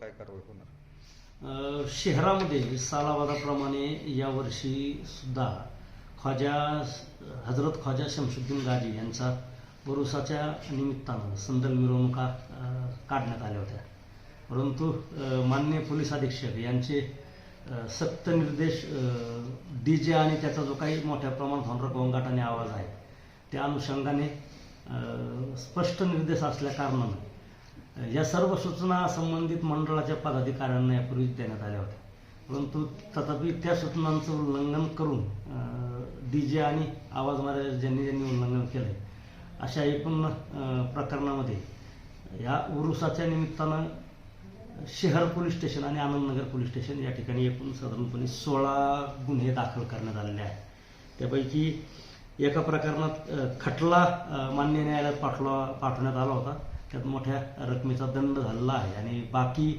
काय कारवाई होणार? शहरामध्ये सालाबादाप्रमाणे यावर्षी सुद्धा ख्वाजा हजरत ख्वाजा शमशुद्दीन गाजी यांचा बरुसाच्या निमित्तानं संदल मिरवणुका काढण्यात आल्या होत्या. परंतु मान्य माननीय पोलीस अधीक्षक यांचे सक्त निर्देश डी जे आणि त्याचा जो काही मोठ्या प्रमाणात होणारा गोंगाटाने आवाज आहे त्या अनुषंगाने स्पष्ट निर्देश असल्या कारणानं या सर्व सूचना संबंधित मंडळाच्या पदाधिकाऱ्यांना यापूर्वीच देण्यात आल्या होत्या. परंतु तथापि त्या सूचनांचं उल्लंघन करून डी जे आणि आवाज मर्यादा ज्यांनी ज्यांनी उल्लंघन केलं आहे अशा एकूण प्रकरणामध्ये या उरुसाच्या निमित्तानं शहर पोलीस स्टेशन आणि आनंदनगर पोलीस स्टेशन या ठिकाणी एकूण साधारणपणे सोळा गुन्हे दाखल करण्यात आलेले आहेत. त्यापैकी एका प्रकरणात खटला मान्य न्यायालयात पाठवा पाठवण्यात आला होता. त्यात मोठ्या रकमेचा दंड झालेला आहे. आणि बाकी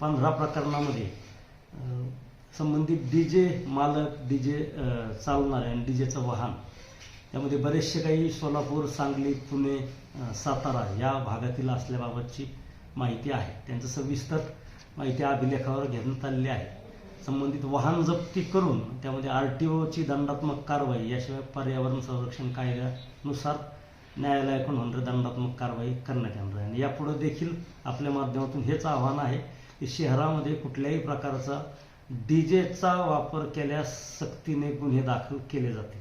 पंधरा प्रकरणामध्ये संबंधित डी जे मालक डी जे चालणारे आणि डी जेचं वाहन त्यामध्ये बरेचसे काही सोलापूर सांगली पुणे सातारा या भागातील असल्याबाबतची माहिती आहे. त्यांचं सविस्तर माहिती अभिलेखावर घेण्यात आलेली आहे. संबंधित वाहन जप्ती करून त्यामध्ये आर टी ओची दंडात्मक कारवाई याशिवाय पर्यावरण संरक्षण कायद्यानुसार न्यायालयाकडून होणारी दंडात्मक कारवाई करण्यात येणार आहे. आणि यापुढे देखील आपल्या माध्यमातून हेच आव्हान आहे की शहरामध्ये कुठल्याही प्रकारचा डी जेचा वापर केल्यास सक्तीने गुन्हे दाखल केले जातील.